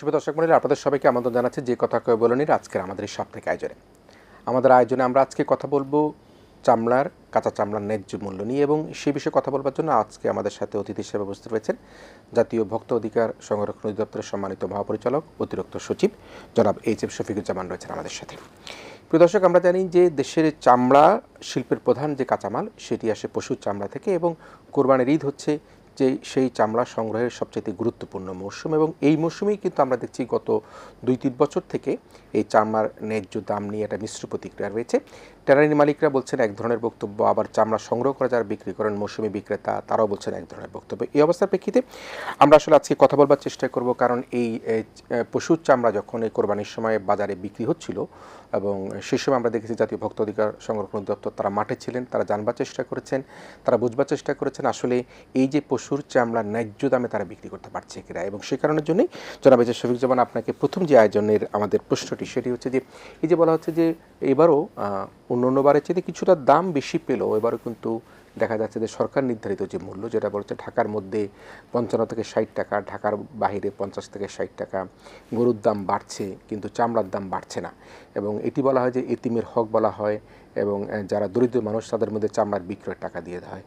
শুভ দর্শক মন্ডলী, আপনাদের সবাইকে আমন্ত্রণ জানাচ্ছি যে কথা কয়ে বলনির আজকের আমাদের এই আয়োজনে। আমাদের আয়োজনে আমরা আজকে কথা বলব চামড়ার, কাঁচা চামড়ার ন্যায্য মূল্য নিয়ে এবং সেই বিষয়ে কথা বলবার জন্য আজকে আমাদের সাথে অতিথি হিসেবে উপস্থিত রয়েছেন জাতীয় ভক্ত অধিকার সংরক্ষণ অধিদপ্তরের সম্মানিত মহাপরিচালক, অতিরিক্ত সচিব জনাব এইচ এফ শফিকুজ্জামান রয়েছেন আমাদের সাথে। প্রিয় দর্শক, আমরা জানি যে দেশের চামড়া শিল্পের প্রধান যে কাঁচামাল, সেটি আসে পশুর চামড়া থেকে এবং কোরবানির ঈদ হচ্ছে যে সেই চামড়া সংগ্রহের সবচেয়ে গুরুত্বপূর্ণ মৌসুম এবং এই মৌসুমেই কিন্তু আমরা দেখছি গত দুই তিন বছর থেকে এই চামড়ার ন্যায্য দাম নিয়ে একটা মিশ্র প্রতিক্রিয়া রয়েছে। ট্যানারি মালিকরা বলছেন, এক ধরনের বক্তব্য আবার চামড়া সংগ্রহ করা, যারা বিক্রি করেন মৌসুমি বিক্রেতা, তারাও বলছেন এক ধরনের বক্তব্য। এই অবস্থার প্রেক্ষিতে আমরা আসলে আজকে কথা বলবার চেষ্টা করব, কারণ এই পশুর চামড়া যখন এই কোরবানির সময় বাজারে বিক্রি হচ্ছিল এবং সেই সময় আমরা দেখেছি জাতীয় ভক্ত অধিকার সংরক্ষণ দপ্তর তারা মাঠে ছিলেন, তারা জানবার চেষ্টা করেছেন, তারা বুঝবার চেষ্টা করেছেন আসলে এই যে পশুর চামড়া ন্যায্য দামে তারা বিক্রি করতে পারছে কিনা। এবং সেই কারণের জন্যই জনাব এজে শফিক জামান আপনাকে প্রথম যে আয়োজনের আমাদের প্রশ্নটি, সেটি হচ্ছে যে, এই যে বলা হচ্ছে যে এবারও আহ, অন্য অন্যবারের চেয়ে কিছুটা দাম বেশি পেলেও এবারও কিন্তু দেখা যাচ্ছে যে সরকার নির্ধারিত যে মূল্য যেটা বলছে ঢাকার মধ্যে পঞ্চান্ন থেকে ষাট টাকা ঢাকার বাইরে পঞ্চাশ থেকে ষাট টাকা। গরুর দাম বাড়ছে কিন্তু চামড়ার দাম বাড়ছে না। এবং এটি বলা হয় যে এতিমের হক বলা হয় এবং যারা দরিদ্র মানুষ তাদের মধ্যে চামড়ার বিক্রয়ের টাকা দিয়ে দেওয়া হয়।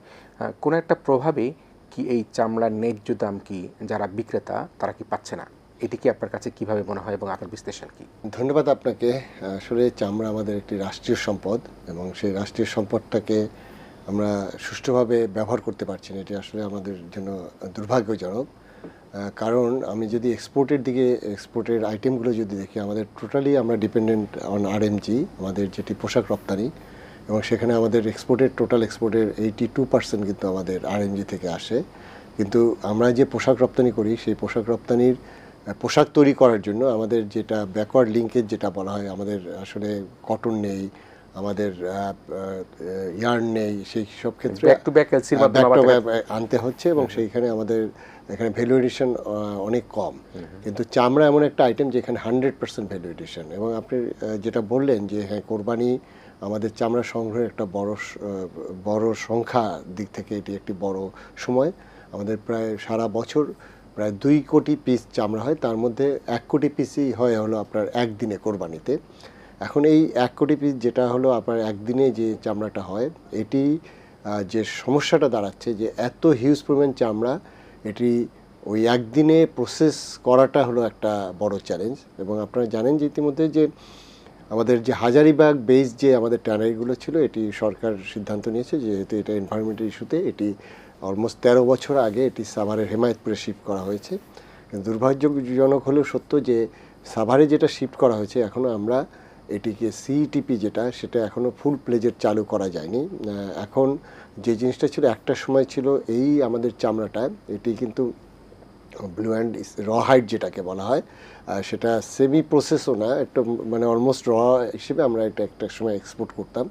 কোনো একটা প্রভাবে কি এই চামড়ার ন্যায্য দাম কি যারা বিক্রেতা তারা কি পাচ্ছে না? এটি কি আপনার কাছে কীভাবে মনে হয় এবং আপনার বিশ্লেষণ কি? ধন্যবাদ আপনাকে। আসলে চামড়া আমাদের একটি রাষ্ট্রীয় সম্পদ এবং সেই রাষ্ট্রীয় সম্পদটাকে আমরা সুষ্ঠুভাবে ব্যবহার করতে পারছি না। এটি আসলে আমাদের জন্য দুর্ভাগ্যজনক। কারণ আমি যদি এক্সপোর্টের দিকে, এক্সপোর্টের আইটেমগুলো যদি দেখি, আমাদের টোটালি আমরা ডিপেন্ডেন্ট অন আরএমজি, আমাদের যেটি পোশাক রপ্তানি এবং সেখানে আমাদের এক্সপোর্টের, টোটাল এক্সপোর্টের এইটি টু পার্সেন্ট কিন্তু আমাদের আরএমজি থেকে আসে। কিন্তু আমরা যে পোশাক রপ্তানি করি, সেই পোশাক রপ্তানির পোশাক তৈরি করার জন্য আমাদের যেটা ব্যাকওয়ার্ড লিঙ্কেজ যেটা বলা হয় আমাদের আসলে কটন নেই আমাদের ইয়ার্ন নেই সেই সব ক্ষেত্রে to আবার back আনতে হচ্ছে এবং সেইখানে আমাদের এখানে ভ্যালু এডিশন অনেক কম। কিন্তু চামড়া এমন একটা আইটেম যেখানে হান্ড্রেড পার্সেন্ট ভ্যালু এডিশন এবং আপনি যেটা বললেন যে হ্যাঁ কোরবানি আমাদের চামড়া সংগ্রহের একটা বড় বড় সংখ্যা দিক থেকে এটি একটি বড় সময়। আমাদের প্রায় সারা বছর প্রায় দুই কোটি পিস চামড়া হয়, তার মধ্যে এক কোটি পিসই হয় হলো আপনার একদিনে কোরবানিতে। এখন এই এক কোটি পিস যেটা হলো আপনার একদিনে যে চামড়াটা হয়, এটি যে সমস্যাটা দাঁড়াচ্ছে যে এত হিউজ পরিমাণ চামড়া, এটি ওই একদিনে প্রসেস করাটা হলো একটা বড় চ্যালেঞ্জ এবং আপনারা জানেন যে ইতিমধ্যে যে আমাদের যে হাজারিবাগ বেস যে আমাদের ট্যানারিগুলো ছিল, এটি সরকার সিদ্ধান্ত নিয়েছে, যেহেতু এটা এনভায়রনমেন্টাল ইস্যুতে এটি অলমোস্ট তেরো বছর আগে এটি সাভারের হেমায়তপুরে শিফট করা হয়েছে। দুর্ভাগ্যজনক হলেও সত্য যে, সাভারে যেটা শিফট করা হয়েছে এখনও আমরা এটিকে সিইটিপি যেটা, সেটা এখনও ফুল প্লেজের চালু করা যায়নি। এখন যে জিনিসটা ছিল, একটা সময় ছিল এই আমাদের চামড়াটা, এটি কিন্তু ব্লু অ্যান্ড র হাইট যেটাকে বলা হয় সেটা সেমি প্রসেসও না, একটু মানে অলমোস্ট র হিসেবে আমরা এটা একটা সময় এক্সপোর্ট করতাম।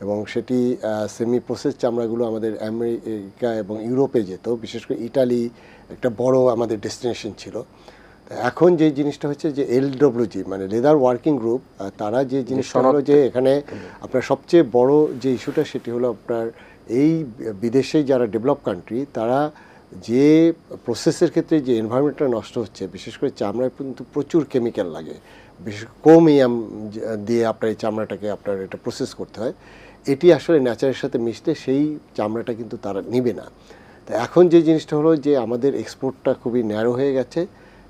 এবং সেটি সেমি প্রসেস চামড়াগুলো আমাদের আমেরিকা এবং ইউরোপে যেত বিশেষ করে ইটালি একটা বড় আমাদের ডেস্টিনেশন ছিল। এখন যে জিনিসটা হচ্ছে যে এলডব্লিউজি মানে লেদার ওয়ার্কিং গ্রুপ তারা যে জিনিসটা সনদ- হলো যে এখানে আপনার সবচেয়ে বড় যে ইস্যুটা সেটি হলো আপনার এই বিদেশে যারা ডেভেলপ কান্ট্রি তারা যে প্রসেসের ক্ষেত্রে যে এনভায়রনমেন্টটা নষ্ট হচ্ছে বিশেষ করে চামড়ায় কিন্তু প্রচুর কেমিক্যাল লাগে। বিশেষ কম ইয়াম দিয়ে আপনার এই চামড়াটাকে আপনার এটা প্রসেস করতে হয়। এটি আসলে ন্যাচারের সাথে মিশতে সেই চামড়াটা কিন্তু তারা নিবে না। তো এখন যে জিনিসটা হলো যে আমাদের এক্সপোর্টটা খুবই ন্যারো হয়ে গেছে।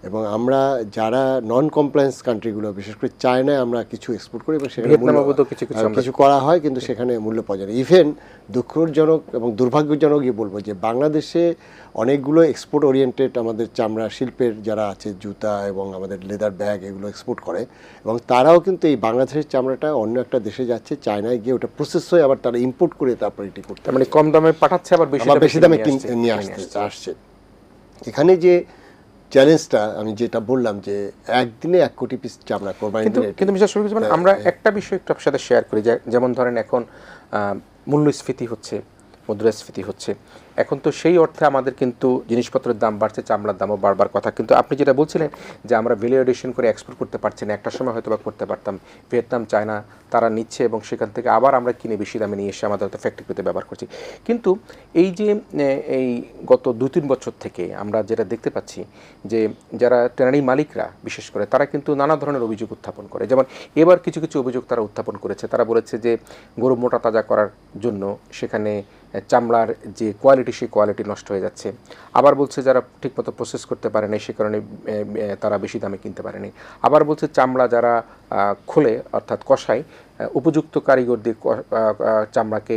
এবং আমরা যারা নন কমপ্লায়েন্স কান্ট্রিগুলো বিশেষ করে চায়নায় আমরা কিছু এক্সপোর্ট করি এবং সেখানে কিছু কিছু করা হয় কিন্তু সেখানে মূল্য পাওয়া যায় ইভেন দুঃখজনক এবং দুর্ভাগ্যজনকই বলব যে বাংলাদেশে অনেকগুলো এক্সপোর্ট ওরিয়েন্টেড আমাদের চামড়া শিল্পের যারা আছে জুতা এবং আমাদের লেদার ব্যাগ এগুলো এক্সপোর্ট করে এবং তারাও কিন্তু এই বাংলাদেশের চামড়াটা অন্য একটা দেশে যাচ্ছে চায়নায় গিয়ে ওটা প্রসেস হয়ে আবার তারা ইম্পোর্ট করে তারপর এটি করতে মানে কম দামে পাঠাচ্ছে আবার বেশি দামে নিয়ে আসছে। আসছে। এখানে যে চ্যালেঞ্জটা আমি যেটা বললাম যে একদিনে এক কোটি পিস চামড়া কোরবানি কিন্তু কিন্তু মিস্টার শফিক মানে আমরা একটা বিষয় একটু আপনার সাথে শেয়ার করি যে যেমন ধরেন এখন মূল্যস্ফীতি হচ্ছে মুদ্রাস্ফীতি হচ্ছে। এখন তো সেই অর্থে আমাদের কিন্তু জিনিসপত্রের দাম বাড়ছে, চামড়ার দামও বাড়বার কথা। কিন্তু আপনি যেটা বলছিলেন যে আমরা ভ্যালু এডিশন করে এক্সপোর্ট করতে পারছি না, একটা সময় হয়তো বা করতে পারতাম। ভিয়েতনাম, চায়না, তারা নিচ্ছে এবং সেখান থেকে আবার আমরা কিনে বেশি দামে নিয়ে এসে আমাদের হয়তো ফ্যাক্টরিতে ব্যবহার করছি। কিন্তু এই যে এই গত দু তিন বছর থেকে আমরা যেটা দেখতে পাচ্ছি যে যারা ট্যানারি মালিকরা, বিশেষ করে তারা কিন্তু নানা ধরনের অভিযোগ উত্থাপন করে। যেমন এবার কিছু কিছু অভিযোগ তারা উত্থাপন করেছে। তারা বলেছে যে গরু মোটা তাজা করার জন্য সেখানে চামড়ার যে কোয়ালিটি সেই কোয়ালিটি নষ্ট হয়ে যাচ্ছে। আবার বলছে যারা ঠিকমতো প্রসেস করতে পারে নাই সে কারণে তারা বেশি দামে কিনতে পারেনি। আবার বলছে চামড়া যারা খোলে, অর্থাৎ কষায় উপযুক্ত কারিগর দিয়ে চামড়াকে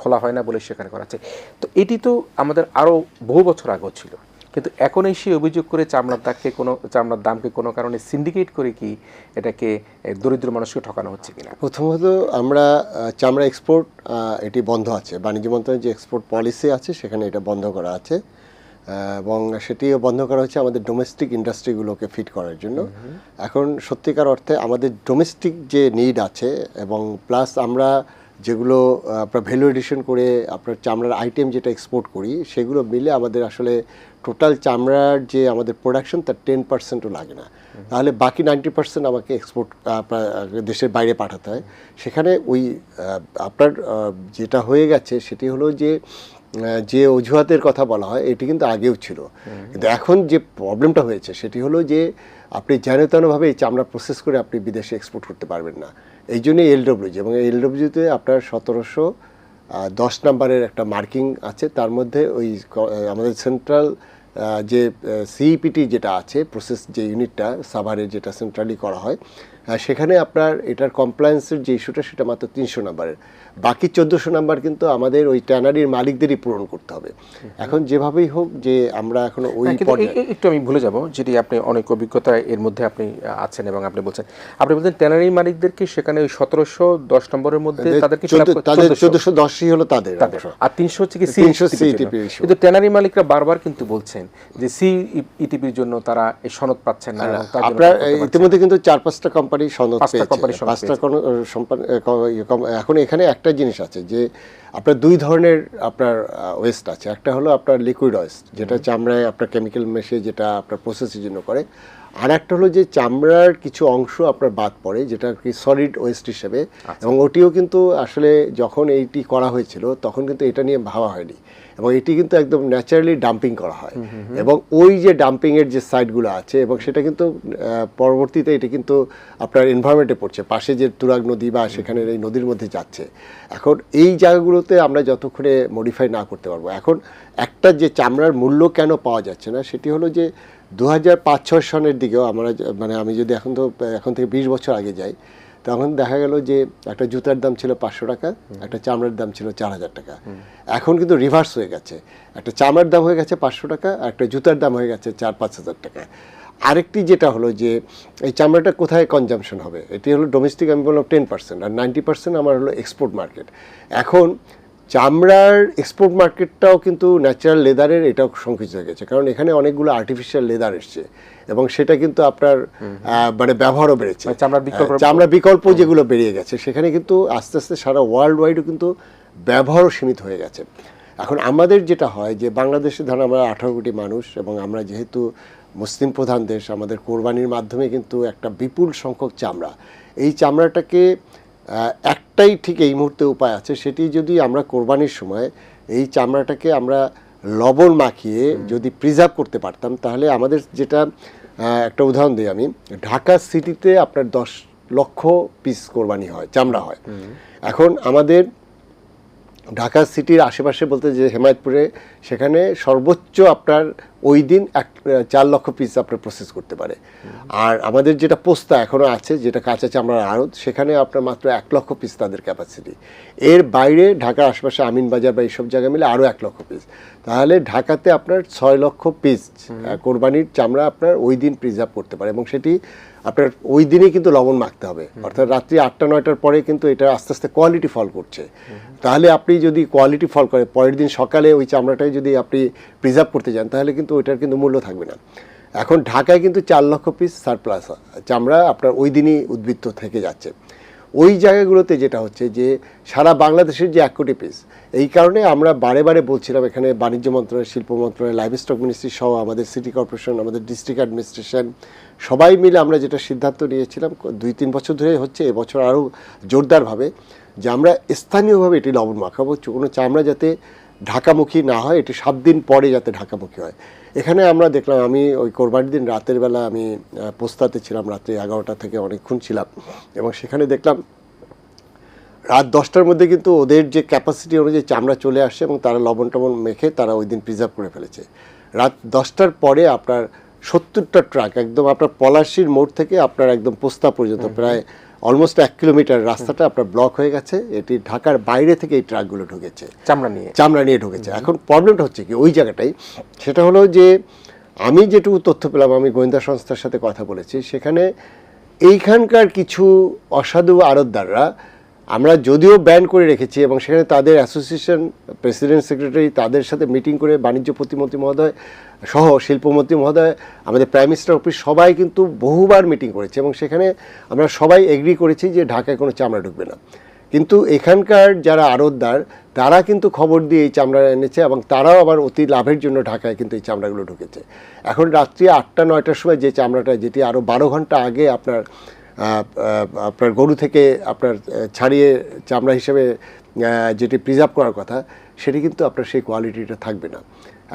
খোলা হয় না বলে সেখানে করাচ্ছে তো এটি তো আমাদের আরও বহু বছর আগেও ছিল। কিন্তু এখন এই সেই অভিযোগ করে চামড়ার দাগকে কোনো চামড়ার দামকে কোনো কারণে সিন্ডিকেট করে কি এটাকে দরিদ্র মানুষকে ঠকানো হচ্ছে কিনা? প্রথমত আমরা চামড়া এক্সপোর্ট এটি বন্ধ আছে। বাণিজ্য মন্ত্রণালয়ের যে এক্সপোর্ট পলিসি আছে সেখানে এটা বন্ধ করা আছে। এবং সেটিও বন্ধ করা হচ্ছে আমাদের ডোমেস্টিক ইন্ডাস্ট্রিগুলোকে ফিট করার জন্য। এখন সত্যিকার অর্থে আমাদের ডোমেস্টিক যে নিড আছে এবং প্লাস আমরা যেগুলো আপনার ভ্যালু এডিশন করে আপনার চামড়ার আইটেম যেটা এক্সপোর্ট করি সেগুলো মিলে আমাদের আসলে টোটাল চামড়ার যে আমাদের প্রোডাকশন তার টেন পার্সেন্টও লাগে না। তাহলে বাকি নাইনটি পার্সেন্ট আমাকে এক্সপোর্ট দেশের বাইরে পাঠাতে হয়। সেখানে ওই আপনার যেটা হয়ে গেছে সেটি হলো যে যে অজুহাতের কথা বলা হয়, এটি কিন্তু আগেও ছিল। কিন্তু এখন যে প্রবলেমটা হয়েছে সেটি হলো যে, আপনি যেন তেনভাবে এই চামড়া প্রসেস করে আপনি বিদেশে এক্সপোর্ট করতে পারবেন না। এই জন্যই এলডব্লিউজি এবং এলডব্লিউজিতে আপনার সতেরোশো দশ নাম্বারের একটা মার্কিং আছে, তার মধ্যে ওই আমাদের সেন্ট্রাল যে সিইপিটি যেটা আছে প্রসেস যে ইউনিটটা সাভারে যেটা সেন্ট্রালি করা হয় সেখানে আপনার এটার কমপ্লায়েন্সের যে ইস্যুটা সেটা মাত্র তিনশো নাম্বারের বাকি চোদ্দোশো নাম্বার কিন্তু আমাদের ওই ট্যানারির মালিকদেরই পূরণ করতে হবে। এখন যেভাবেই হোক যে আমরা এখন ওই হ্যাঁ, একটু আমি ভুলে যাব যেটি আপনি অনেক অভিজ্ঞতা এর মধ্যে আপনি আছেন এবং আপনি বলছেন। আপনি বলছেন ট্যানারি মালিকদেরকে সেখানে ওই সতেরোশো দশ নম্বরের মধ্যে তাদেরকে তাদের 1400 চোদ্দশো দশই হলো তাদের আর তিনশো হচ্ছে কি 300 CETP র জন্য। CETP issue। কিন্তু ট্যানারি মালিকরা বারবার কিন্তু বলছেন যে সি ইটিপির জন্য তারা এই সনদ পাচ্ছেন না জন্য আপনার। ইতিমধ্যে কিন্তু চার পাঁচটা কোম্পানি সনদ পেয়েছে। পাঁচটা ইয়ে, এখন এখানে একটা জিনিস আছে যে আপনার দুই ধরনের আপনার ওয়েস্ট আছে। একটা হলো আপনার লিকুইড ওয়েস্ট যেটা চামড়ায় আপনার কেমিক্যাল মেশে যেটা আপনার প্রসেসের জন্য করে। আর একটা হলো যে চামড়ার কিছু অংশ আপনার বাদ পড়ে যেটা কি সলিড ওয়েস্ট হিসেবে। এবং ওটিও কিন্তু আসলে যখন এইটি করা হয়েছিল তখন কিন্তু এটা নিয়ে ভাবা হয়নি। এবং এটি কিন্তু একদম ন্যাচারালি ডাম্পিং করা হয়। এবং ওই যে ডাম্পিং এর যে সাইটগুলো আছে এবং সেটা কিন্তু পরবর্তীতে এটি কিন্তু আপনার এনভায়রনমেন্টে পড়ছে। পাশে যে তুরাগ নদী বা সেখানে এই নদীর মধ্যে যাচ্ছে। এখন এই জায়গাগুলোতে আমরা যতক্ষণে মডিফাই না করতে পারব। এখন একটা যে চামড়ার মূল্য কেন পাওয়া যাচ্ছে না, সেটি হলো যে দু হাজার পাঁচ ছয় সনের দিকেও আমরা মানে আমি যদি এখন তো, এখন থেকে বিশ বছর আগে যাই তখন দেখা গেল যে একটা জুতার দাম ছিল পাঁচশো টাকা একটা চামড়ার দাম ছিল চার হাজার টাকা। এখন কিন্তু রিভার্স হয়ে গেছে। একটা চামড়ার দাম হয়ে গেছে পাঁচশো টাকা আর একটা জুতার দাম হয়ে গেছে চার পাঁচ হাজার টাকা। আরেকটি যেটা হলো যে এই চামড়াটা কোথায় কনজামশন হবে? এটি হলো ডোমেস্টিক আমি বললাম টেন পার্সেন্ট আর নাইনটি পার্সেন্ট আমার হলো এক্সপোর্ট মার্কেট এখন চামড়ার এক্সপোর্ট মার্কেটটাও কিন্তু ন্যাচারাল লেদারের এটাও সংকুচিত হয়ে গেছে। কারণ এখানে অনেকগুলো আর্টিফিশিয়াল লেদার এসছে এবং সেটা কিন্তু আপনার মানে ব্যবহারও বেড়েছে। চামড়া বিকল্প- যেগুলো বেরিয়ে গেছে সেখানে কিন্তু আস্তে আস্তে সারা ওয়ার্ল্ড ওয়াইডও কিন্তু ব্যবহারও সীমিত হয়ে গেছে। এখন আমাদের যেটা হয় যে বাংলাদেশে ধরুন আমরা আঠারো কোটি মানুষ এবং আমরা যেহেতু মুসলিম প্রধান দেশ আমাদের কোরবানির মাধ্যমে কিন্তু একটা বিপুল সংখ্যক চামড়া। এই চামড়াটাকে একটাই ঠিক এই মুহূর্তে উপায় আছে সেটি যদি আমরা কোরবানির সময় এই চামড়াটাকে আমরা লবণ মাখিয়ে যদি প্রিজার্ভ করতে পারতাম তাহলে আমাদের যেটা একটা উদাহরণ দিই আমি। ঢাকা সিটিতে আপনার দশ লক্ষ পিস কোরবানি হয় চামড়া হয়। এখন আমাদের ঢাকা সিটির আশেপাশে বলতে যে হেমায়তপুরে সেখানে সর্বোচ্চ আপনার ওই দিন এক চার লক্ষ পিস আপনার প্রসেস করতে পারে। আর আমাদের যেটা পোস্তা এখনও আছে যেটা কাঁচা চামড়ার আড়ত সেখানে আপনার মাত্র এক লক্ষ পিস তাদের ক্যাপাসিটি এর বাইরে ঢাকার আশেপাশে আমিনবাজার বা এইসব জায়গায় মিলে আরও এক লক্ষ পিস তাহলে ঢাকাতে আপনার ছয় লক্ষ পিস কোরবানির চামড়া আপনার ওই দিন প্রিজার্ভ করতে পারে। এবং সেটি আপনার ওই দিনে কিন্তু লবণ মাখতে হবে। অর্থাৎ রাত্রি আটটা, নয়টার পরে কিন্তু এটা আস্তে আস্তে কোয়ালিটি ফল করছে। তাহলে আপনি যদি কোয়ালিটি ফল করে, পরের দিন সকালে ওই চামড়াটাই যদি আপনি প্রিজার্ভ করতে যান, তাহলে কিন্তু ওইটার কিন্তু মূল্য থাকবে না। এখন ঢাকায় কিন্তু চার লক্ষ পিস সারপ্লাস চামড়া আপনার ওই দিনই উদ্বৃত্ত থেকে যাচ্ছে। ওই জায়গাগুলোতে যেটা হচ্ছে যে সারা বাংলাদেশের যে এক কোটি পিস এই কারণে আমরা বারে বারে বলছিলাম এখানে বাণিজ্য মন্ত্রণালয়, শিল্প মন্ত্রণালয় লাইভ স্টক মিনিস্ট্রি সহ আমাদের সিটি কর্পোরেশন আমাদের ডিস্ট্রিক্ট অ্যাডমিনিস্ট্রেশন সবাই মিলে আমরা যেটা সিদ্ধান্ত নিয়েছিলাম, দুই তিন বছর ধরে হচ্ছে, এবছর আরও জোরদারভাবে যে আমরা স্থানীয়ভাবে এটি লবণ মাখাবো, কোনো চামড়া যাতে ঢাকামুখী না হয় এটি সাত দিন পরে যাতে ঢাকামুখী হয়। এখানে আমরা দেখলাম আমি ওই কোরবানির দিন রাতের বেলা আমি পোস্তাতে ছিলাম রাত্রি এগারোটা থেকে অনেকক্ষণ ছিলাম। এবং সেখানে দেখলাম রাত দশটার মধ্যে কিন্তু ওদের যে ক্যাপাসিটি অনুযায়ী চামড়া চলে আসছে এবং তারা লবণ টবণ মেখে তারা ওই দিন প্রিজার্ভ করে ফেলেছে। রাত দশটার পরে আপনার সত্তরটা ট্রাক একদম আপনার পলাশির মোড় থেকে আপনার একদম পোস্তা পর্যন্ত প্রায় অলমোস্ট এক কিলোমিটার রাস্তাটা আপনার ব্লক হয়ে গেছে। এটি ঢাকার বাইরে থেকে এই ট্রাকগুলো ঢুকেছে। চামড়া নিয়ে। চামড়া নিয়ে ঢুকেছে। এখন প্রবলেমটা হচ্ছে কি? ওই জায়গাটাই। সেটা হলো যে আমি যেটুকু তথ্য পেলাম আমি গোয়েন্দা সংস্থার সাথে কথা বলেছি সেখানে এইখানকার কিছু অসাধু আড়তদাররা আমরা যদিও ব্যান করে রেখেছি এবং সেখানে তাদের অ্যাসোসিয়েশন প্রেসিডেন্ট সেক্রেটারি তাদের সাথে মিটিং করে বাণিজ্য প্রতিমন্ত্রী মহোদয় সহ শিল্পমন্ত্রী মহোদয়, আমাদের প্রাইম মিনিস্টার অফিস সবাই কিন্তু বহুবার মিটিং করেছে এবং সেখানে আমরা সবাই এগ্রি করেছি যে ঢাকায় কোনো চামড়া ঢুকবে না। কিন্তু এখানকার যারা আড়তদার, তারা কিন্তু খবর দিয়ে এই চামড়া এনেছে এবং তারাও আবার অতি লাভের জন্য ঢাকায় কিন্তু এই চামড়াগুলো ঢুকেছে। এখন রাত্রি আটটা, নয়টার সময় যে চামড়াটা, যেটি আরও বারো ঘণ্টা আগে আপনার আপনার গরু থেকে আপনার ছাড়িয়ে চামড়া হিসেবে যেটি প্রিজার্ভ করার কথা, সেটি কিন্তু আপনার সেই কোয়ালিটিটা থাকবে না।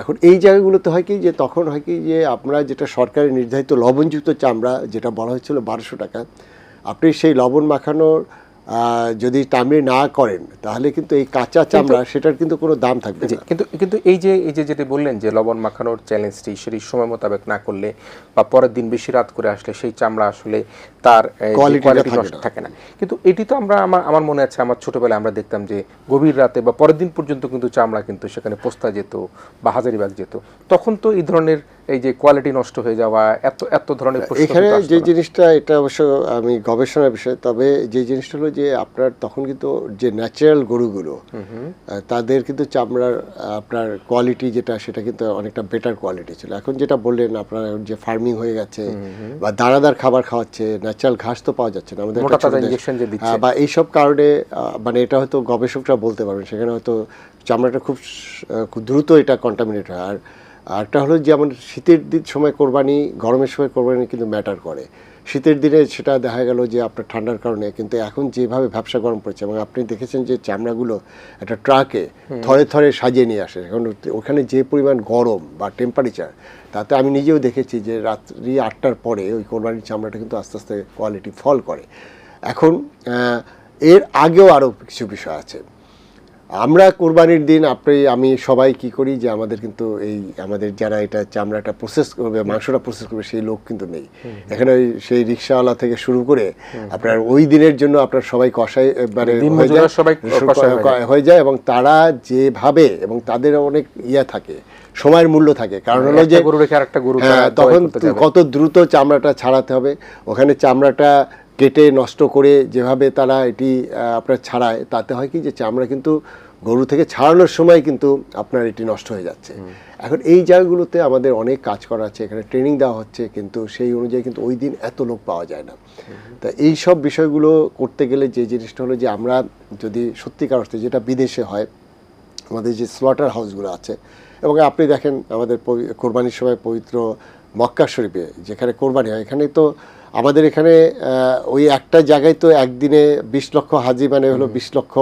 এখন এই জায়গাগুলোতে হয় কি, যে তখন হয় কি, যে আমরা যেটা সরকারের নির্ধারিত লবণযুক্ত চামড়া, যেটা বলা হয়েছিল বারোশো টাকা, আপনি সেই লবণ মাখানোর যদি টামড়ি না করেন তাহলে কিন্তু এই কাঁচা চামড়া সেটার কিন্তু কোনো দাম থাকবে না। কিন্তু কিন্তু এই যে এই যে যেটা বললেন যে লবণ মাখানোর চ্যালেঞ্জটি সেটি সময় মোতাবেক না করলে বা পরের দিন বেশি রাত করে আসলে সেই চামড়া আসলে তার এ, যে Quality টা quality থাকে নষ্ট না। থাকে না। কিন্তু এটি তো আমরা আমার আমার মনে আছে আমার ছোটবেলায় আমরা দেখতাম যে গভীর রাতে বা পরের দিন পর্যন্ত কিন্তু চামড়া কিন্তু সেখানে পোস্তা যেত বা হাজারিবাগ যেত। তখন তো এই ধরনের এই যে কোয়ালিটি নষ্ট হয়ে যাওয়া এত এত ধরনের প্রশ্ন এখানে যে জিনিসটা এটা অবশ্য আমি গবেষণার বিষয় তবে যে জিনিসটা হলো যে আপনার তখন কিন্তু যে ন্যাচারাল গরুগুলো তাদের কিন্তু চামড়ার আপনার কোয়ালিটি যেটা সেটা কিন্তু অনেকটা বেটার কোয়ালিটি ছিল। এখন যেটা বললেন আপনার যে ফার্মিং হয়ে গেছে বা দানাদার খাবার খাওয়াচ্ছে ন্যাচারাল ঘাস তো পাওয়া যাচ্ছে না আমাদের। বা এইসব কারণে মানে এটা হয়তো গবেষকরা বলতে পারবেন সেখানে হয়তো চামড়াটা খুব দ্রুত এটা কন্টামিনেট হয়। আর আরেকটা হলো যেমন শীতের দিন সময় কোরবানি গরমের সময় কোরবানি কিন্তু ম্যাটার করে। শীতের দিনে সেটা দেখা গেল যে আপনার ঠান্ডার কারণে কিন্তু এখন যেভাবে ব্যবসা গরম পড়ছে এবং আপনি দেখেছেন যে চামড়াগুলো একটা ট্রাকে থরে থরে সাজিয়ে নিয়ে আসে। এখন ওখানে যে পরিমাণ গরম বা টেম্পারেচার তাতে আমি নিজেও দেখেছি যে রাত্রি আটটার পরে ওই কোরবানির চামড়াটা কিন্তু আস্তে আস্তে কোয়ালিটি ফল করে। এখন এর আগেও আরও কিছু বিষয় আছে। আমরা কোরবানির দিন আপনি আমি সবাই কি করি যে আমাদের কিন্তু এই আমাদের যারা এটা চামড়াটা প্রসেস করবে মাংসটা প্রসেস করবে সেই লোক কিন্তু নেই। এখানে ওই সেই রিক্সাওয়ালা থেকে শুরু করে আপনার ওই দিনের জন্য আপনার সবাই কষাই মানে হয়ে যায়, এবং তারা যেভাবে এবং তাদের অনেক ইয়া থাকে সময়ের মূল্য থাকে। কারণ হলো যে হ্যাঁ, তখন কত দ্রুত চামড়াটা ছাড়াতে হবে। ওখানে চামড়াটা কেটে নষ্ট করে যেভাবে তারা এটি আপনার ছাড়ায় তাতে হয় কি যে চামড়া কিন্তু গরু থেকে ছাড়ানোর সময় কিন্তু আপনার এটি নষ্ট হয়ে যাচ্ছে। এখন এই জায়গাগুলোতে আমাদের অনেক কাজ করা আছে এখানে ট্রেনিং দেওয়া হচ্ছে কিন্তু সেই অনুযায়ী কিন্তু ওই দিন এত লোক পাওয়া যায় না। তা এই সব বিষয়গুলো করতে গেলে যে জিনিসটা হলো যে আমরা যদি সত্যিকার অর্থে যেটা বিদেশে হয় আমাদের যে স্লটার হাউসগুলো আছে এবং আপনি দেখেন আমাদের কোরবানির সময় পবিত্র মক্কা শরীফে যেখানে কোরবানি হয়। এখানে তো আমাদের এখানে ওই একটা জায়গায় তো একদিনে বিশ লক্ষ হাজি মানে হলো বিশ লক্ষ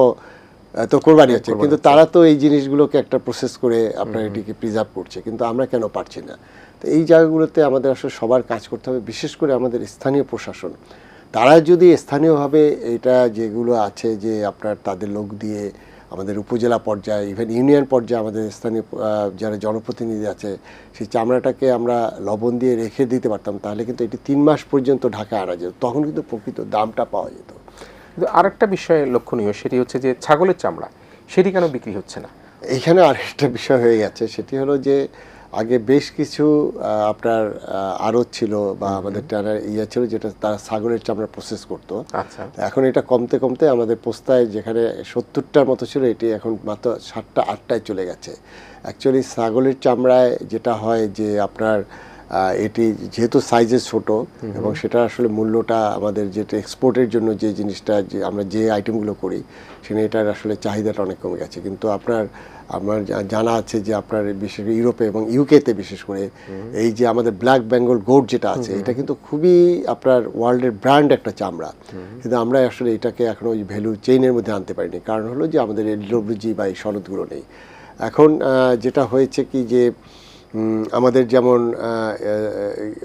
তো কোরবানি হচ্ছে। কিন্তু তারা তো এই জিনিসগুলোকে একটা প্রসেস করে আপনার এটিকে প্রিজার্ভ করছে। কিন্তু আমরা কেন পারছি না? তো এই জায়গাগুলোতে আমাদের আসলে সবার কাজ করতে হবে বিশেষ করে আমাদের স্থানীয় প্রশাসন। তারা যদি স্থানীয়ভাবে এটা যেগুলো আছে যে আপনার তাদের লোক দিয়ে আমাদের উপজেলা পর্যায়ে ইভেন ইউনিয়ন পর্যায়ে আমাদের স্থানীয় যারা জনপ্রতিনিধি আছে সেই চামড়াটাকে আমরা লবণ দিয়ে রেখে দিতে পারতাম তাহলে কিন্তু এটি তিন মাস পর্যন্ত ঢাকা আনা যেত। তখন কিন্তু প্রকৃত দামটা পাওয়া যেত। কিন্তু আরেকটা বিষয় লক্ষণীয় সেটি হচ্ছে যে ছাগলের চামড়া সেটি কেন বিক্রি হচ্ছে না? এখানে আরেকটা বিষয় হয়ে গেছে সেটি হলো যে আগে বেশ কিছু আপনার আড়ত ছিল বা আমাদের টানার ইয়ে ছিল যেটা তারা ছাগলের চামড়া প্রসেস করত। আচ্ছা। এখন এটা কমতে কমতে আমাদের পোস্তায় যেখানে সত্তরটার মতো ছিল এটি এখন মাত্র সাতটা আটটায় চলে গেছে। অ্যাকচুয়ালি ছাগলের চামড়ায় যেটা হয় যে আপনার এটি যেহেতু সাইজে ছোট এবং সেটা আসলে মূল্যটা আমাদের যেটা এক্সপোর্টের জন্য যে জিনিসটা যে আমরা যে আইটেমগুলো করি সেখানে এটার আসলে চাহিদাটা অনেক কমে গেছে। কিন্তু আপনার আমার জানা আছে যে আপনার বিশেষ করে ইউরোপে এবং ইউকেতে বিশেষ করে এই যে আমাদের ব্ল্যাক বেঙ্গল গোড যেটা আছে এটা কিন্তু খুবই আপনার ওয়ার্ল্ডের ব্র্যান্ড একটা চামড়া। কিন্তু আমরা আসলে এটাকে এখনও ওই ভ্যালু চেইনের মধ্যে আনতে পারিনি। কারণ হলো যে আমাদের এলডব্লিউজি বা এই সনদগুলো নেই। এখন যেটা হয়েছে কি যে আমাদের যেমন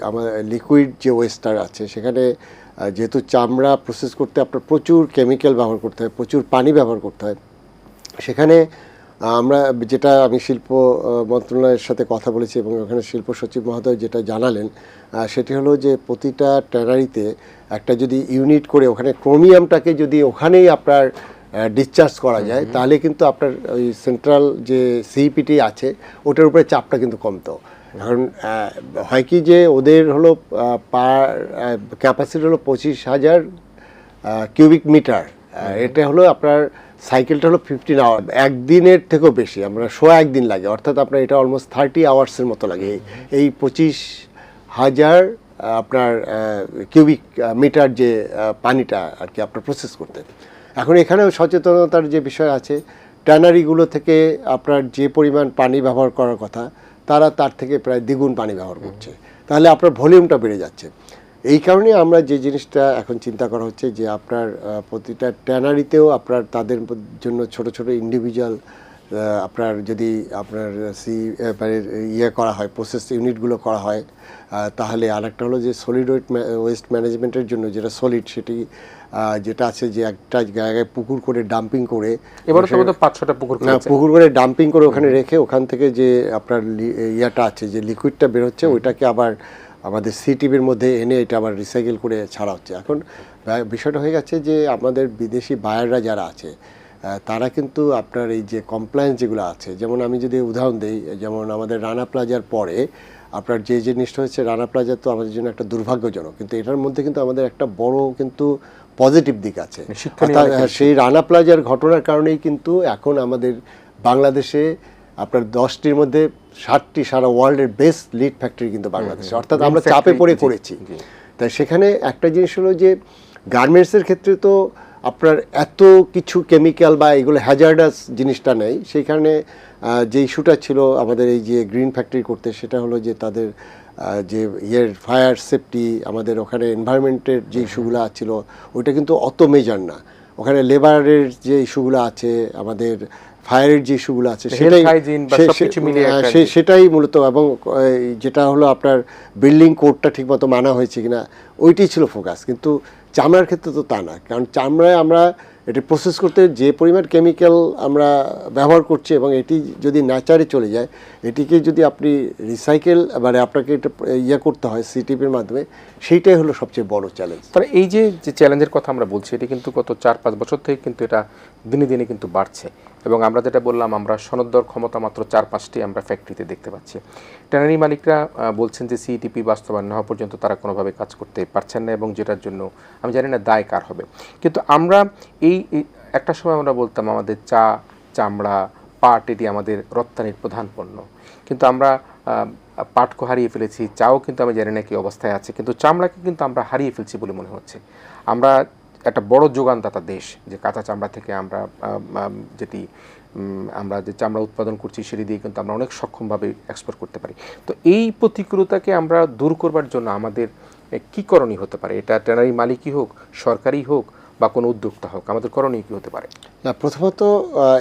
আমার লিকুইড যে ওয়েস্টার আছে, সেখানে যেহেতু চামড়া প্রসেস করতে আপনার প্রচুর কেমিক্যাল ব্যবহার করতে হয়, প্রচুর পানি ব্যবহার করতে হয়, সেখানে আমরা যেটা আমি শিল্প মন্ত্রণালয়ের সাথে কথা বলেছি এবং ওখানে শিল্প সচিব মহোদয় যেটা জানালেন সেটি হলো যে প্রতিটা ট্যানারিতে একটা যদি ইউনিট করে, ওখানে ক্রোমিয়ামটাকে যদি ওখানেই আপনার ডিসচার্জ করা যায় তাহলে কিন্তু আপনার ওই সেন্ট্রাল যে সিইপিটি আছে ওটার উপরে চাপটা কিন্তু কমতো। এখন আহ, হয় কি যে ওদের হলো পার ক্যাপাসিটি হলো পঁচিশ হাজার কিউবিক মিটার এটা হলো আপনার সাইকেলটা হলো ফিফটিন আওয়ার একদিনের থেকেও বেশি আমরা শো একদিন লাগে অর্থাৎ আপনার এটা অলমোস্ট থার্টি আওয়ার্সের মতো লাগে। এই- এই পঁচিশ হাজার আপনার কিউবিক মিটার যে পানিটা আর কি আপনার প্রসেস করতে। এখন এখানেও সচেতনতার যে বিষয় আছে ট্যানারিগুলো থেকে আপনার যে পরিমাণ পানি ব্যবহার করার কথা তারা তার থেকে প্রায় দ্বিগুণ পানি ব্যবহার করছে। তাহলে আপনার ভলিউমটা বেড়ে যাচ্ছে। এই কারণে আমরা যে জিনিসটা এখন চিন্তা করা হচ্ছে যে আপনার প্রতিটা ট্যানারিতেও আপনার তাদের জন্য ছোট ছোট ইন্ডিভিজুয়াল আপনার যদি আপনার সি মানে ইয়ে করা হয় প্রসেস ইউনিটগুলো করা হয় তাহলে আরেকটা হলো যে সলিড ওয়েট ওয়েস্ট ম্যানেজমেন্টের জন্য যেটা সলিড সেটি যেটা আছে যে একটা জায়গায় পুকুর করে ডাম্পিং করে এবারে তো বোধহয় পাঁচ ছটা পুকুর পুকুর করে ডাম্পিং করে ওখানে রেখে ওখান থেকে যে আপনার ইয়েটা আছে যে লিকুইডটা বের হচ্ছে ওইটাকে আবার আমাদের সিটিভির মধ্যে এনে এটা আবার রিসাইকেল করে ছাড়া হচ্ছে। এখন বিষয়টা হয়ে গেছে যে আমাদের বিদেশি বায়াররা যারা আছে তারা কিন্তু আপনার এই যে কমপ্লায়েন্স যেগুলো আছে যেমন আমি যদি উদাহরণ দিই যেমন আমাদের রানা প্লাজার পরে আপনার যে জিনিসটা হচ্ছে রানা প্লাজা তো আমাদের জন্য একটা দুর্ভাগ্যজনক কিন্তু এটার মধ্যে কিন্তু আমাদের একটা বড় কিন্তু পজিটিভ দিক আছে। অনেক হ্যাঁ, সেই রানা প্লাজার ঘটনার কারণেই কিন্তু এখন আমাদের বাংলাদেশে আপনার দশটির মধ্যে ষাটটি সারা ওয়ার্ল্ডের বেস্ট লিড ফ্যাক্টরি কিন্তু বাংলাদেশে। অর্থাৎ আমরা চাপে পড়ে করেছি তাই সেখানে একটা জিনিস হলো যে গার্মেন্টসের ক্ষেত্রে তো আপনার এত কিছু কেমিক্যাল বা এগুলো হ্যাজার্ডাস জিনিসটা নেই। সেইখানে যে ইস্যুটা ছিল আমাদের এই যে গ্রিন ফ্যাক্টরি করতে সেটা হলো যে তাদের যে ইয়ের ফায়ার সেফটি আমাদের ওখানে এনভায়রনমেন্টের যে ইস্যুগুলো ছিল ওইটা কিন্তু অত মেজার না। ওখানে লেবারের যে ইস্যুগুলো আছে আমাদের ফায়ারের যে ইস্যুগুলো আছে সেটাই হ্যাঁ, সেটাই মূলত এবং যেটা হলো আপনার বিল্ডিং কোডটা ঠিকমতো মানা হয়েছে কিনা ওইটাই ছিল ফোকাস কিন্তু চামড়ার ক্ষেত্রে তো তা না। কারণ চামড়ায় আমরা এটি প্রসেস করতে যে পরিমাণ কেমিক্যাল আমরা ব্যবহার করছি এবং এটি যদি ন্যাচারে চলে যায়, এটিকে যদি আপনি রিসাইকেল মানে আপনাকে এটা ইয়ে করতে হয় সিটিপির মাধ্যমে, সেইটাই হলো সবচেয়ে বড় চ্যালেঞ্জ তবে এই যে যে চ্যালেঞ্জের কথা আমরা বলছি, এটি কিন্তু গত চার পাঁচ বছর থেকে কিন্তু এটা দিনে দিনে কিন্তু বাড়ছে। এবং আমরা যেটা বললাম, আমরা সনদর ক্ষমতা মাত্র চার, পাঁচটি আমরা ফ্যাক্টরিতে দেখতে পাচ্ছি। ট্যানারি মালিকরা বলছেন যে সিইটিপি বাস্তবায়ন না হওয়া পর্যন্ত তারা কোনোভাবে কাজ করতে পারছেন না এবং যেটার জন্য আমি জানি না দায় কার হবে। কিন্তু আমরা এই একটা সময় আমরা বলতাম, আমাদের চা, চামড়া, পাট এটি আমাদের রপ্তানির প্রধান পণ্য। কিন্তু আমরা পাটকে হারিয়ে ফেলেছি, চাও কিন্তু আমি জানি না কি অবস্থায় আছে, কিন্তু চামড়াকে কিন্তু আমরা হারিয়ে ফেলছি বলে মনে হচ্ছে। আমরা একটা বড় যোগানদাতা দেশ যে কাঁচা চামড়া থেকে আমরা আম, আম, যেটি আমরা যে চামড়া উৎপাদন করছি সেটি দিয়ে কিন্তু আমরা অনেক সক্ষমভাবে এক্সপোর্ট করতে পারি। তো এই প্রতিকূলতাকে আমরা দূর করবার জন্য আমাদের কি করণীয় হতে পারে? এটা ট্যানারি মালিকই হোক সরকারি হোক বা কোনো উদ্যোক্তা হোক আমাদের করণীয় কী হতে পারে? না প্রথমত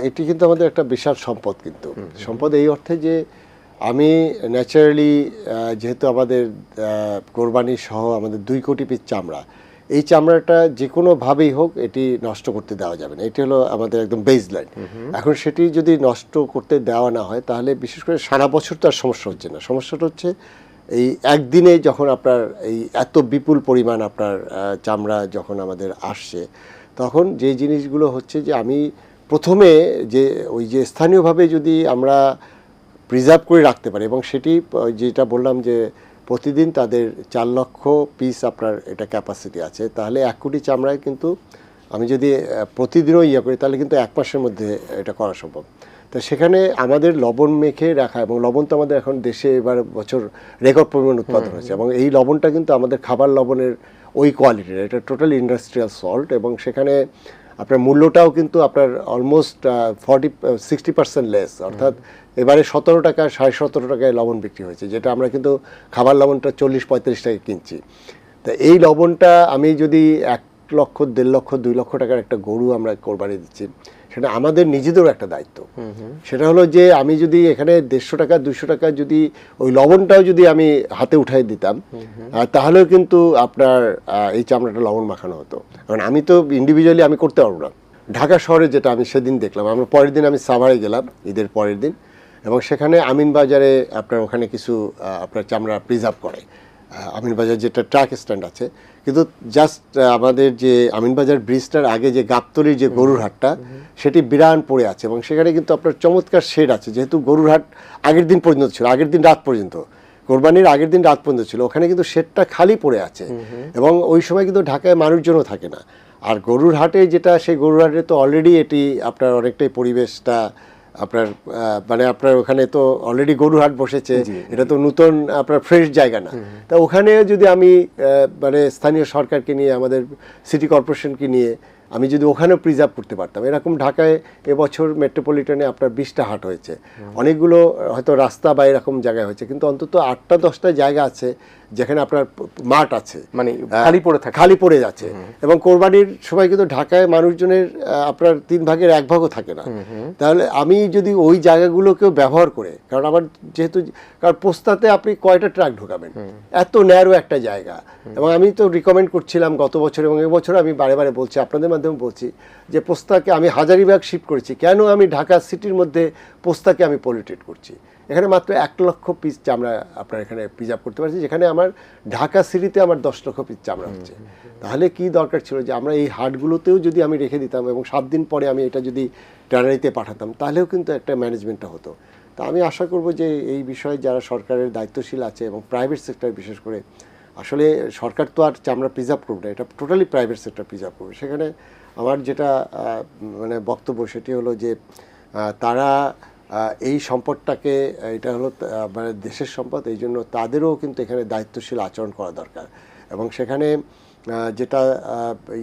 এটি কিন্তু আমাদের একটা বিশাল সম্পদ কিন্তু। সম্পদ এই অর্থে যে আমি ন্যাচারালি যেহেতু আমাদের কোরবানি সহ আমাদের দুই কোটি পিস চামড়া এই চামড়াটা যে কোনোভাবেই হোক এটি নষ্ট করতে দেওয়া যাবে না। এটি হলো আমাদের একদম বেস লাইন এখন সেটি যদি নষ্ট করতে দেওয়া না হয় তাহলে বিশেষ করে সারা বছর তো আর সমস্যা হচ্ছে না। সমস্যাটা হচ্ছে এই একদিনে যখন আপনার এই এত বিপুল পরিমাণ আপনার চামড়া যখন আমাদের আসছে তখন যে জিনিসগুলো হচ্ছে যে আমি প্রথমে যে ওই যে স্থানীয়ভাবে যদি আমরা প্রিজার্ভ করে রাখতে পারি এবং সেটি যেটা বললাম যে প্রতিদিন তাদের চার লক্ষ পিস আপনার এটা ক্যাপাসিটি আছে। তাহলে এক কোটি চামড়ায় কিন্তু আমি যদি প্রতিদিনও ইয়ে করি তাহলে কিন্তু এক মাসের মধ্যে এটা করা সম্ভব। তো সেখানে আমাদের লবণ মেখে রাখা এবং লবণ তো আমাদের এখন দেশে এবার বছর রেকর্ড পরিমাণ উৎপাদন হয়েছে। এবং এই লবণটা কিন্তু আমাদের খাবার লবণের ওই কোয়ালিটির এটা টোটাল ইন্ডাস্ট্রিয়াল সল্ট এবং সেখানে আপনার মূল্যটাও কিন্তু আপনার almost forty sixty percent less অর্থাৎ এবারে সতেরো টাকা সাড়ে সতেরো টাকায় লবণ বিক্রি হয়েছে যেটা আমরা কিন্তু খাবার লবণটা চল্লিশ পঁয়তাল্লিশ টাকায় কিনছি। তা এই লবণটা আমি যদি এক লক্ষ দেড় লক্ষ দুই লক্ষ টাকার একটা গরু আমরা কোরবানি দিচ্ছি সেটা আমাদের নিজেদেরও একটা দায়িত্ব। সেটা হলো যে আমি যদি এখানে দেড়শো টাকা দুশো টাকা যদি ওই লবণটাও যদি আমি হাতে উঠাই দিতাম তাহলেও কিন্তু আপনার এই চামড়াটা লবণ মাখানো হতো। কারণ আমি তো ইন্ডিভিজুয়ালি আমি করতে পারব না। ঢাকা শহরে যেটা আমি সেদিন দেখলাম আমরা পরের দিন আমি সাভারে গেলাম ঈদের পরের দিন। এবং সেখানে আমিন বাজারে আপনার ওখানে কিছু আপনার চামড়া প্রিজার্ভ করে। আমিনবাজার যেটা ট্রাক স্ট্যান্ড আছে। কিন্তু জাস্ট আমাদের যে আমিনবাজার ব্রিজটার আগে যে গাবতলির যে গরুর হাটটা সেটি বিরান পড়ে আছে এবং সেখানে কিন্তু আপনার চমৎকার শেড আছে। যেহেতু গরুর হাট আগের দিন পর্যন্ত ছিল আগের দিন রাত পর্যন্ত। কোরবানির আগের দিন রাত পর্যন্ত ছিল। ওখানে কিন্তু শেডটা খালি পড়ে আছে। এবং ওই সময় কিন্তু ঢাকায় মানুষজনও থাকে না। আর গরুর হাটে যেটা সেই গরুর হাটে তো অলরেডি এটি আপনার অনেকটাই পরিবেশটা আপনার মানে আপনার ওখানে তো অলরেডি গরুহাট বসেছে এটা তো নতুন আপনার ফ্রেশ জায়গা না। তা ওখানে যদি আমি মানে স্থানীয় সরকারকে নিয়ে আমাদের সিটি কর্পোরেশনকে নিয়ে আমি যদি ওখানেও প্রিজার্ভ করতে পারতাম। এরকম ঢাকায় এবছর মেট্রোপলিটনে আপনার বিশটা হাট হয়েছে। অনেকগুলো হয়তো রাস্তা বা এরকম জায়গায় হয়েছে কিন্তু অন্তত আটটা দশটা জায়গা আছে যেখানে আপনার মাঠ আছে। মানে খালি পড়ে থাকে। খালি পড়ে যাচ্ছে। এবং কোরবানির সময় কিন্তু ঢাকায় মানুষজনের আপনার তিন ভাগের এক ভাগও থাকে না। তাহলে আমি যদি ওই জায়গাগুলোকেও ব্যবহার করে কারণ আমার যেহেতু কারণ পোস্তাতে আপনি কয়টা ট্রাক ঢোকাবেন? এত ন্যারো একটা জায়গা। এবং আমি তো রিকমেন্ড করছিলাম গত বছর এবং এবছর আমি বারে বারে বলছি আপনাদের মাধ্যমে বলছি যে পোস্তাকে আমি হাজারিবাগ শিফট করেছি। কেন আমি ঢাকা সিটির মধ্যে পোস্তাকে আমি পলিউটেড করছি? এখানে মাত্র এক লক্ষ পিস চামড়া আপনার এখানে প্রিজার্ভ করতে পারছি যেখানে আমার ঢাকা সিটিতে আমার দশ লক্ষ পিস চামড়া হচ্ছে। তাহলে কি দরকার ছিল যে আমরা এই হাটগুলোতেও যদি আমি রেখে দিতাম এবং সাত দিন পরে আমি এটা যদি ট্যানারিতে পাঠাতাম তাহলেও কিন্তু একটা ম্যানেজমেন্টটা হতো। তা আমি আশা করব যে এই বিষয়ে যারা সরকারের দায়িত্বশীল আছে এবং প্রাইভেট সেক্টর বিশেষ করে আসলে সরকার তো আর চামড়া প্রিজার্ভ করবে না এটা টোটালি প্রাইভেট সেক্টর প্রিজার্ভ করবে। সেখানে আমার যেটা মানে বক্তব্য সেটি হলো যে তারা এই সম্পদটাকে এটা হলো মানে দেশের সম্পদ এই জন্য তাদেরও কিন্তু এখানে দায়িত্বশীল আচরণ করা দরকার। এবং সেখানে যেটা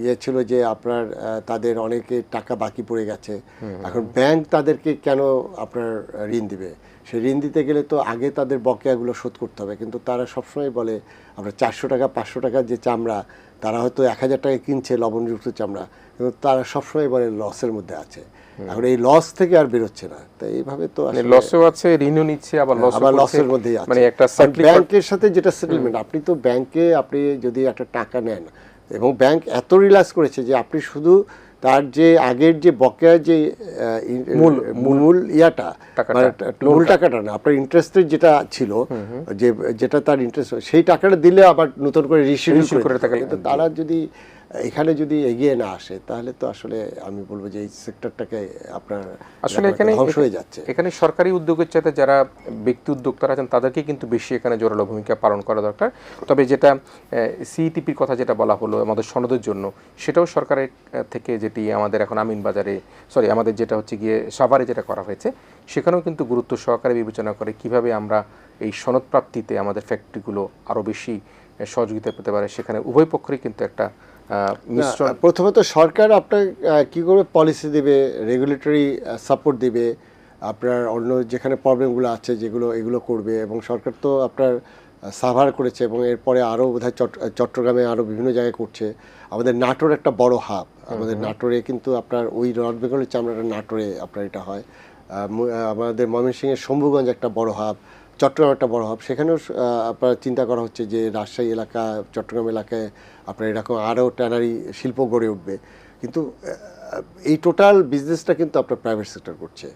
ইয়ে ছিল যে আপনার তাদের অনেকে টাকা বাকি পড়ে গেছে। এখন ব্যাংক তাদেরকে কেন আপনার ঋণ দিবে? সে ঋণ দিতে গেলে তো আগে তাদের বকেয়াগুলো শোধ করতে হবে। কিন্তু তারা সবসময় বলে আমরা চারশো টাকা পাঁচশো টাকার যে চামড়া তারা হয়তো এক হাজার টাকা কিনছে লবণযুক্ত চামড়া। কিন্তু তারা সবসময় বলে লসের মধ্যে আছে। এখন এই লস থেকে আর বেরোচ্ছে না। তো এইভাবে তো মানে লসও আছে ঋণও নিচ্ছে আবার লস আবার লসের মধ্যেই আছে। মানে একটা ব্যাংকের সাথে যেটা সেটেলমেন্ট আপনি তো ব্যাংকে আপনি যদি একটা টাকা নেন এবং ব্যাংক এত রিল্যাক্স করেছে যে আপনি শুধু তার যে আগের যে বকেয়া যে মূল ইয়াটা মানে মূল টাকাটা না আপনার ইন্টারেস্টের যেটা ছিল যে যেটা তার ইন্টারেস্ট সেই টাকাটা দিলে আবার নতুন করে Reissue করে থাকে তারা যদি এখানে যদি এগিয়ে না আসে তাহলে তো আসলে আমি বলব যে এই সেক্টরটাকে আপনার আসলে এখানে ধ্বংস হয়ে যাচ্ছে। এখানে সরকারি উদ্যোগের চাইতে যারা ব্যক্তি উদ্যোক্তারা আছেন তাদেরকে কিন্তু বেশি এখানে জোরালো ভূমিকা পালন করা দরকার। তবে যেটা সিইটিপির কথা যেটা বলা হলো আমাদের সনদের জন্য সেটাও সরকারের থেকে যেটি আমাদের এখন আমিন বাজারে সরি আমাদের যেটা হচ্ছে গিয়ে সাভারে যেটা করা হয়েছে সেখানেও কিন্তু গুরুত্ব সহকারে বিবেচনা করে কীভাবে আমরা এই সনদ প্রাপ্তিতে আমাদের ফ্যাক্টরিগুলো আরও বেশি সহযোগিতা পেতে পারে। সেখানে উভয় পক্ষেরই কিন্তু একটা না, প্রথমত সরকার আপনার কি করবে? পলিসি দিবে রেগুলেটরি সাপোর্ট দিবে আপনার অন্য যেখানে প্রবলেমগুলো আছে যেগুলো এগুলো করবে এবং সরকার তো আপনার সাভার করেছে এবং এরপরে আরও বোধহয় চট- চট্টগ্রামে আরও বিভিন্ন জায়গায় করছে। আমাদের নাটোর একটা বড় হাব আমাদের নাটোরে কিন্তু আপনার ওই রড বেঙ্গলের চামড়াটা নাটোরে আপনার এটা হয়। আমাদের ময়মনসিংহের শম্ভুগঞ্জ একটা বড় হাব চট্টগ্রাম একটা বড় হাব সেখানেও আপনার চিন্তা করা হচ্ছে যে রাজশাহী এলাকা চট্টগ্রাম এলাকায় আপনার এরকম আরও ট্যানারি শিল্প গড়ে উঠবে। কিন্তু এই টোটাল বিজনেসটা কিন্তু আপনার প্রাইভেট সেক্টর করছে।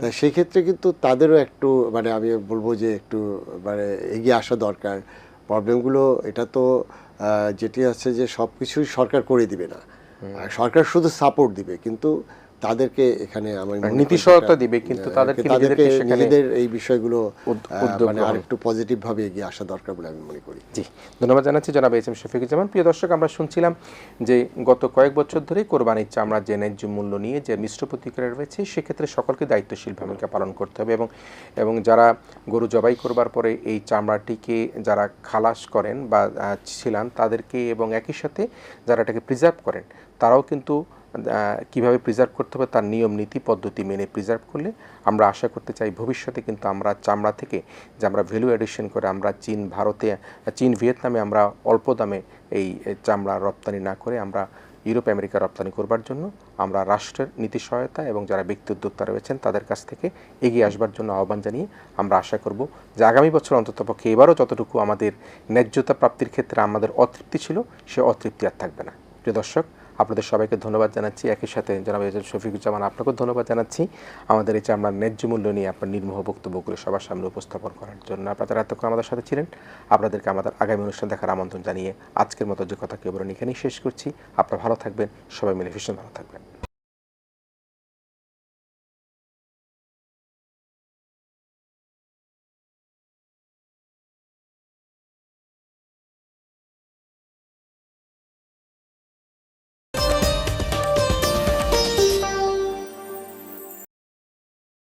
তাই সেই ক্ষেত্রে কিন্তু তাদেরও একটু মানে আমি বলব যে একটু মানে এগিয়ে আসা দরকার। প্রবলেমগুলো এটা তো যেটি আছে যে সব কিছুই সরকার করে দিবে না। সরকার শুধু সাপোর্ট দিবে কিন্তু তাদেরকে এখানে আমার নীতি সহায়তা দিবে, কিন্তু তাদেরকে নিজেদের এই বিষয়গুলো মানে আরেকটু পজিটিভ ভাবে এগিয়ে আসা দরকার বলে আমি মনে করি। জি ধন্যবাদ জানাচ্ছি জনাব এইচ এম শফিকুজ্জামান। প্রিয় দর্শক আমরা শুনছিলাম যে গত কয়েক বছর ধরে কোরবানির চামড়া যে ন্যায্য মূল্য নিয়ে যে মিশ্র প্রতিক্রিয়া রয়েছে সেক্ষেত্রে সকলকে দায়িত্বশীল ভূমিকা পালন করতে হবে এবং এবং যারা গরু জবাই করবার পরে এই চামড়াটিকে যারা খালাস করেন বা ছিলান তাদেরকে এবং একই সাথে যারা এটাকে প্রিজার্ভ করেন তারাও কিন্তু কীভাবে প্রিজার্ভ করতে হবে তার নিয়ম, নীতি, পদ্ধতি মেনে প্রিজার্ভ করলে আমরা আশা করতে চাই ভবিষ্যতে কিন্তু আমরা চামড়া থেকে যে আমরা ভ্যালু অ্যাডিশন করে আমরা চীন, ভারতে, চীন, ভিয়েতনামে আমরা অল্প দামে এই চামড়া রপ্তানি না করে আমরা ইউরোপ, আমেরিকা রপ্তানি করবার জন্য আমরা রাষ্ট্রের নীতি সহায়তা এবং যারা ব্যক্তি উদ্যোক্তা রয়েছেন তাদের কাছ থেকে এগিয়ে আসবার জন্য আহ্বান জানিয়ে আমরা আশা করব যে আগামী বছর অন্ততপক্ষে এবারও যতটুকু আমাদের ন্যায্যতা প্রাপ্তির ক্ষেত্রে আমাদের অতৃপ্তি ছিল, সে অতৃপ্তি আর থাকবে না। প্রিয় দর্শক আপনাদের সবাইকে ধন্যবাদ জানাচ্ছি। একই সাথে জনাব শফিকুজ্জামান, আপনাকেও ধন্যবাদ জানাচ্ছি। আমাদের এই চামড়ার ন্যায্য মূল্য নিয়ে আপনার নির্মোহ বক্তব্যগুলো সবার সামনে উপস্থাপন করার জন্য আপনারা এতক্ষণ আমাদের সাথে ছিলেন, আপনাদেরকে আমাদের আগামী অনুষ্ঠান দেখার আমন্ত্রণ জানিয়ে আজকের মতো যে কথা কেবল এখানেই শেষ করছি। আপনারা ভালো থাকবেন, সবাই মিলে ভীষণ ভালো থাকবেন।